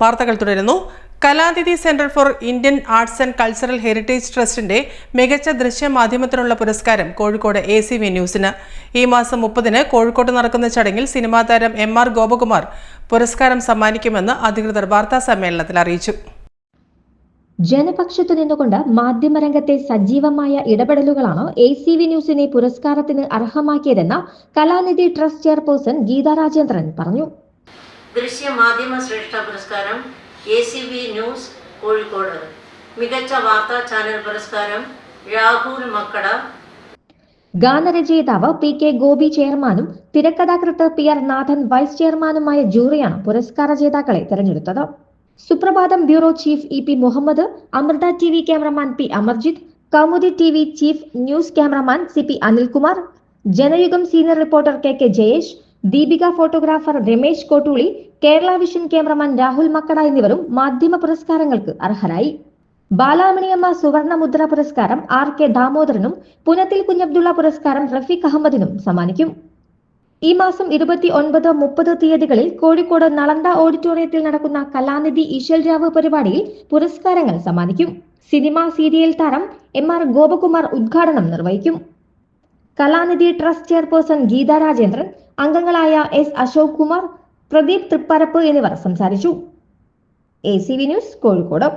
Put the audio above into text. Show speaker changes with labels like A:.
A: വാർത്തകൾ തുടരുന്നു. Kalathithi centre for Indian arts and cultural heritage ട്രസ്റ്റിന്റെ മികച്ച ദൃശ്യമാധ്യമത്തിനുള്ള പുരസ്കാരം കോഴിക്കോട് എ സി വി ന്യൂസിന്. ഈ മാസം മുപ്പതിന് കോഴിക്കോട്ട് നടക്കുന്ന ചടങ്ങിൽ സിനിമാ താരം എം ആർ ഗോപകുമാർ പുരസ്കാരം സമ്മാനിക്കുമെന്ന് അധികൃതർ വാർത്താ സമ്മേളനത്തിൽ അറിയിച്ചു.
B: ജനപക്ഷത്തു നിന്നുകൊണ്ട് മാധ്യമരംഗത്തെ സജീവമായ ഇടപെടലുകളാണ് എ സി വി ന്യൂസിനെ പുരസ്കാരത്തിന് അർഹമാക്കിയതെന്ന് കലാനിധി ട്രസ്റ്റ് ചെയർപേഴ്സൺ ഗീതാ രാജേന്ദ്രൻ പറഞ്ഞു.
C: ദൃശ്യ മാധ്യമ ശ്രേഷ്ഠ പുരസ്കാരം A C B news Kozhikode. മികച്ച വാർത്താ ചാനൽ പുരസ്കാരം രാഹുൽ മക്കട.
B: ഗാനരചയിതാവ് പി കെ ഗോപി ചെയർമാനും തിരക്കഥാകൃത്ത് പി ആർ നാഥൻ വൈസ് ചെയർമാനുമായ ജൂറിയാണ് പുരസ്കാര ജേതാക്കളെ തെരഞ്ഞെടുത്തത്. Suprabhatham bureau chief E P Muhammad Amrita T V cameraman P Amarjith Kaumudi T V chief news cameraman C P Anilkumar Janayugom senior reporter K K Jayesh Deepika photographer Ramesh Kottooli Kerala vision cameraman Rahul Makkada എന്നിവരും മാധ്യമ പുരസ്കാരങ്ങൾക്ക് അർഹരായി. ബാലാമണിയമ്മ സുവർണ മുദ്ര പുരസ്കാരം R K ദാമോദരനും പുനത്തിൽ കുഞ്ഞബ്ദുള്ള പുരസ്കാരം റഫീഖ് അഹമ്മദിനും സമ്മാനിക്കും. ഈ മാസം ഇരുപത്തി ഒൻപത് മുപ്പത് തീയതികളിൽ കോഴിക്കോട് നളന്ദ ഓഡിറ്റോറിയത്തിൽ നടക്കുന്ന കലാനിധി ഈശ്വൽരാവ് പരിപാടിയിൽ പുരസ്കാരങ്ങൾ സമ്മാനിക്കും. സിനിമ സീരിയൽ താരം എം ആർ ഗോപകുമാർ ഉദ്ഘാടനം നിർവഹിക്കും. കലാനിധി ട്രസ്റ്റ് ചെയർപേഴ്സൺ ഗീത രാജേന്ദ്രൻ അംഗങ്ങളായ എസ് അശോക് കുമാർ പ്രദീപ് തൃപ്പരപ്പ് എന്നിവർ സംസാരിച്ചു. A C V news Kozhikode.